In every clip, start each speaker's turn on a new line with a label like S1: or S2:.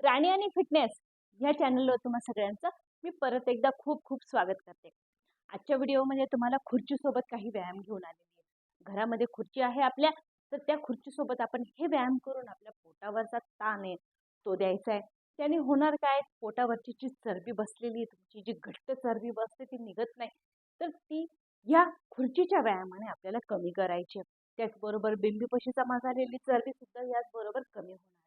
S1: राणी आणि फिटनेस या चॅनलवर तुम्हा सगळ्यांचं मी परत एकदा खूप खूप स्वागत करते. आजच्या व्हिडिओमध्ये तुम्हाला खुर्चीसोबत काही व्यायाम घेऊन आलेली आहे. घरामध्ये खुर्ची आहे आपल्या तर त्या खुर्चीसोबत आपण हे व्यायाम करून आपल्या पोटावरचा ताण आहे तो द्यायचा आहे. त्याने होणार काय? पोटावरची जी चरबी बसलेली आहे तुमची जी घट्ट चरबी बसते ती निघत नाही. तर ती या खुर्चीच्या व्यायामाने आपल्याला कमी करायची आहे. त्याचबरोबर बिंबीपशीचा आलेली चरबी सुद्धा याचबरोबर कमी होणार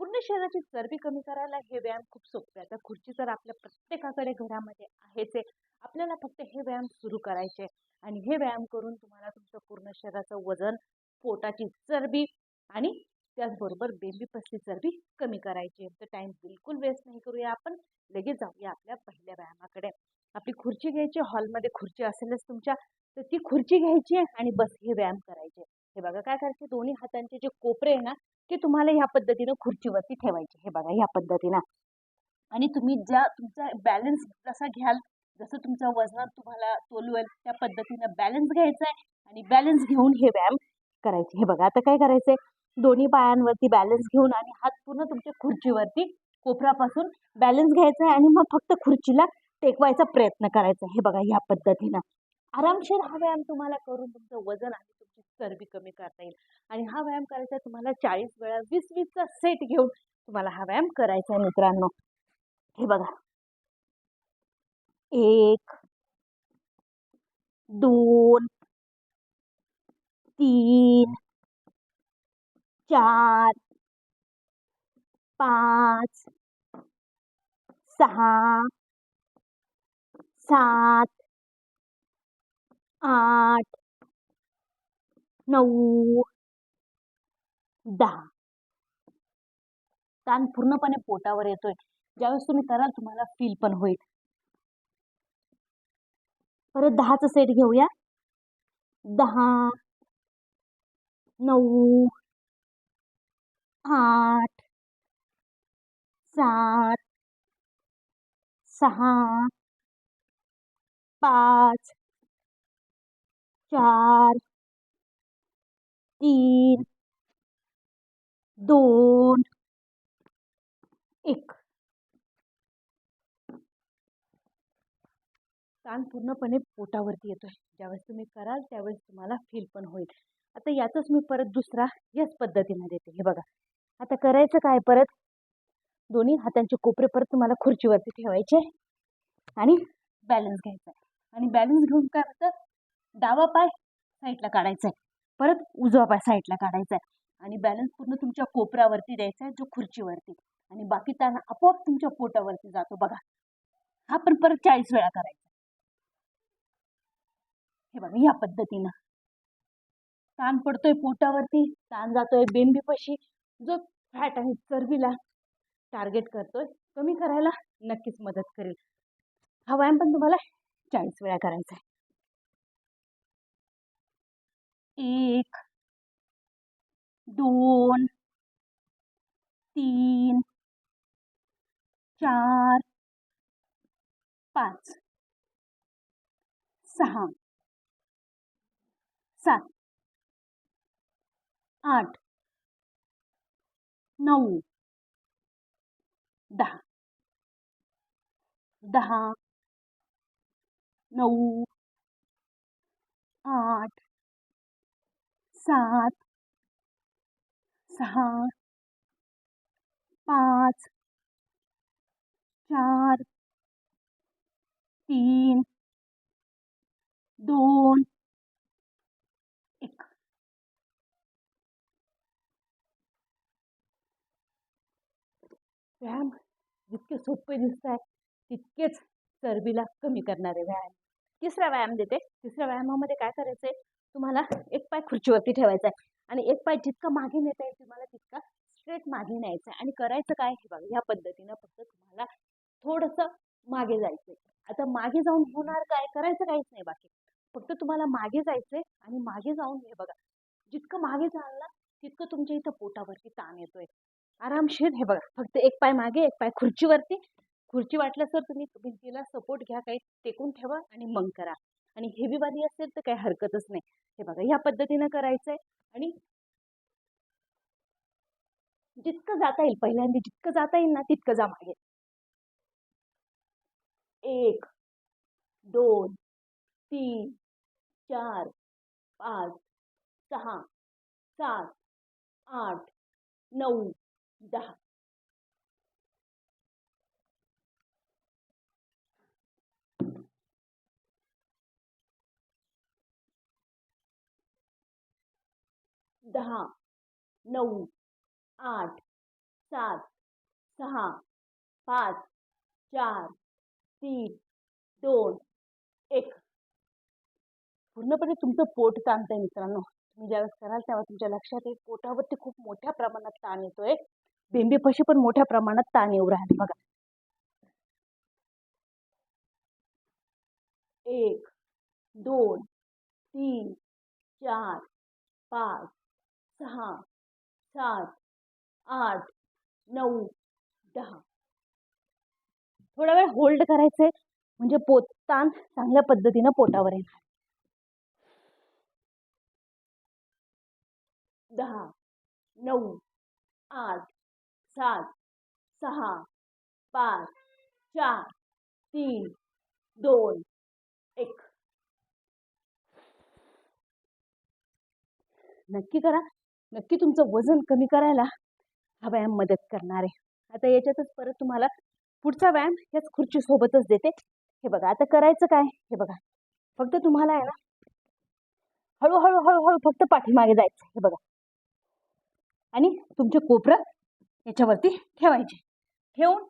S1: पूर्ण शरीराची चरबी कमी करायला हे व्यायाम खूप सोपे आता खुर्ची तर आपल्या प्रत्येकाकडे घरामध्ये आहेच आहे आपल्याला फक्त हे व्यायाम सुरू करायचे आणि हे व्यायाम करून तुम्हाला तुमचं पूर्ण शरीराचं वजन पोटाची चरबी आणि त्याचबरोबर बेंबी पसली चरबी कमी करायची आहे. तर टाईम बिलकुल वेस्ट नाही करूया आपण. लगेच जाऊया आपल्या पहिल्या व्यायामाकडे. आपली खुर्ची घ्यायची हॉलमध्ये खुर्ची असेलच तुमच्या तर ती खुर्ची घ्यायची आणि बस हे व्यायाम करायचे हे बघा काय करायचे? दोन्ही हातांचे जे कोपरे आहे ना ते तुम्हाला ह्या पद्धतीनं खुर्चीवरती ठेवायचे. हे बघा ह्या पद्धतीनं. आणि तुम्ही ज्या तुमचा बॅलन्स जसा घ्याल जसं तुमच्या वजनात तुम्हाला तोलवेल त्या पद्धतीनं बॅलन्स घ्यायचा आहे आणि बॅलन्स घेऊन हे व्यायाम करायचे. हे बघा आता काय करायचंय? दोन्ही पायांवरती बॅलन्स घेऊन आणि हात पूर्ण तुमच्या खुर्चीवरती कोपरापासून बॅलन्स घ्यायचा आहे आणि मग फक्त खुर्चीला टेकवायचा प्रयत्न करायचा हे बघा ह्या पद्धतीनं. आरामशीर हा व्यायाम तुम्हाला करून तुमचं वजन आणि तुमची चरबी कमी करता येईल. आणि हा व्यायाम करायचा तुम्हाला चाळीस वेळा वीस वीसचा सेट घेऊन तुम्हाला हा व्यायाम करायचा आहे मित्रांनो. हे बघा. एक दोन तीन चार पाच सहा सात आठ नऊ दहा. ताण पूर्णपणे पोटावर येतोय. ज्यावेळेस तुम्ही कराल तुम्हाला फील पण होईल. परत दहाचा सेट घेऊया. दहा नऊ आठ सात सहा पाच चार तीन दोन एक. ताण पूर्णपणे पोटावरती येतोय. ज्यावेळेस तुम्ही कराल त्यावेळेस तुम्हाला फील पण होईल. आता याचाच मी परत दुसरा याच पद्धतीने देते हे बघा. आता करायचं काय परत? दोन्ही हातांचे कोपरे परत तुम्हाला खुर्चीवरती ठेवायचे आणि बॅलन्स घ्यायचा आहे. आणि बॅलन्स घेऊन काय होतं? डावा पाय साईडला काढायचा आहे परत उजवा पाय साईडला काढायचा आहे आणि बॅलन्स पूर्ण तुमच्या कोपऱ्यावरती द्यायचा आहे जो खुर्चीवरती. आणि बाकी त्यांना आपोआप तुमच्या पोटावरती जातो बघा. हा पण परत चाळीस वेळा करायचा. हे बघा या पद्धतीनं. ताण पडतोय पोटावरती ताण जातोय बेंबीपाशी. जो फॅट आहे चरबीला टार्गेट करतोय कमी करायला नक्कीच मदत करेल. हा व्यायाम पण तुम्हाला चाळीस वेळा करायचा आहे एक दोन तीन चार पाच सहा सात आठ नऊ दहा दहा नऊ आठ सात सहा पाच चार तीन दोन एक. व्यायाम जितके सोपे दिसत आहे तितकेच चरबीला कमी करणारे व्यायाम. तिसरा व्यायाम देते. तिसऱ्या व्यायामामध्ये काय करायचंय? तुम्हाला एक पाय खुर्चीवरती ठेवायचा आहे आणि एक पाय जितका मागे नेता येईल तुम्हाला तितका स्ट्रेट मागे न्यायचा आहे आणि करायचं काय हे बघा ह्या पद्धतीनं फक्त तुम्हाला थोडंसं मागे जायचं आता मागे जाऊन होणार काय? करायचं काहीच नाही बाकी. फक्त तुम्हाला मागे जायचंय आणि मागे जाऊन हे बघा जितकं मागे जाल ना तितकं तुमच्या इथं पोटावरती ताण येतोय. आरामशीर हे बघा फक्त एक पाय मागे एक पाय खुर्चीवरती. खुर्ची वाटल्यास तर तुम्ही भिंतीला सपोर्ट घ्या काही टेकून ठेवा आणि मग करा. आणि हेवीवाली असेल तर काही हरकतच नाही. हे बघा ह्या पद्धतीनं करायचंय आणि जितकं जाता येईल पहिल्यांदा जितकं जाता येईल ना तितकं जा मागे. एक दोन तीन चार पाच सहा सात आठ नऊ दहा. दहा नऊ आठ सात सहा पाच चार तीन दोन एक. पूर्णपणे तुमचं पोट ताणतं आहे मित्रांनो. तुम्ही ज्यावेळेस कराल तेव्हा तुमच्या लक्षात येईल. पोटावरती खूप मोठ्या प्रमाणात ताण येतोय. बेंबीपाशी पण मोठ्या प्रमाणात ताण येऊ राहिले बघा. एक दोन तीन चार पाच सहा सात आठ नऊ दहा. थोडा वेळ होल्ड करायचंय म्हणजे पोत ताण चांगल्या पद्धतीनं पोटावर येणार. दहा नऊ आठ सात सहा पाच चार तीन दोन एक. नक्की करा. नक्की तुमचं वजन कमी करायला हा व्यायाम मदत करणार आहे. आता याच्यातच परत तुम्हाला पुढचा व्यायाम याच खुर्चीसोबतच देते. हे बघा आता करायचं काय? हे बघा फक्त तुम्हाला आहे ना हळूहळू हळूहळू फक्त पाठीमागे जायचं हे बघा. आणि तुमचे कोपरं याच्यावरती ठेवायचे. ठेवून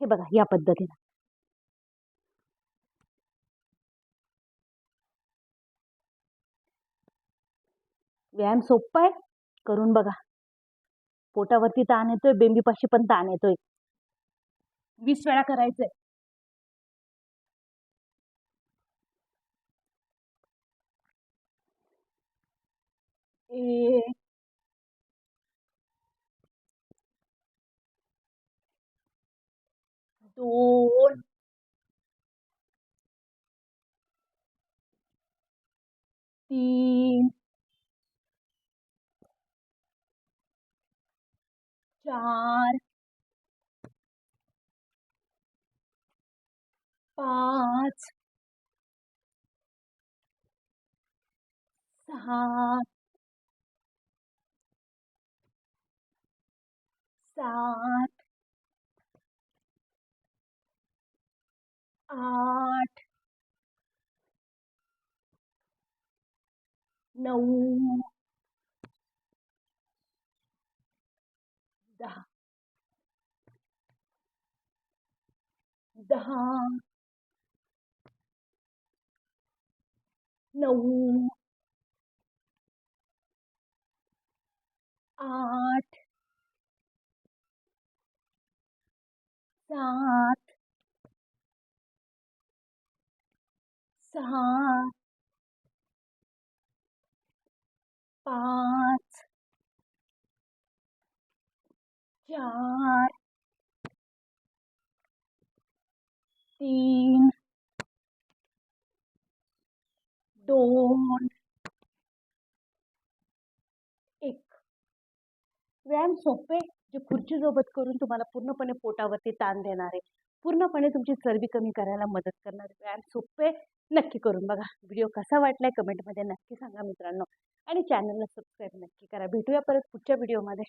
S1: हे बघा या पद्धतीनं. व्यायाम सोपा आहे करून बघा. पोटावरती ताण येतोय बेंबीपाशी पण ताण येतोय. वीस वेळा करायचंय. ए. दोन. तीन. चार। पाच। सहा। सात। आठ। नऊ। दहा. दहा. नऊ. आठ. सात. सहा. पाच. चार तीन दोन एक व्यायाम सोपे. जे खुर्चीसोबत करून तुम्हाला पूर्णपणे पोटावरती ताण देणारे पूर्णपणे तुमची चरबी कमी करायला मदत करणारे व्यायाम सोपे. नक्की करून बघा. व्हिडिओ कसा वाटलाय कमेंटमध्ये नक्की सांगा मित्रांनो. आणि चॅनलला सबस्क्राईब नक्की करा. भेटूया परत पुढच्या व्हिडिओमध्ये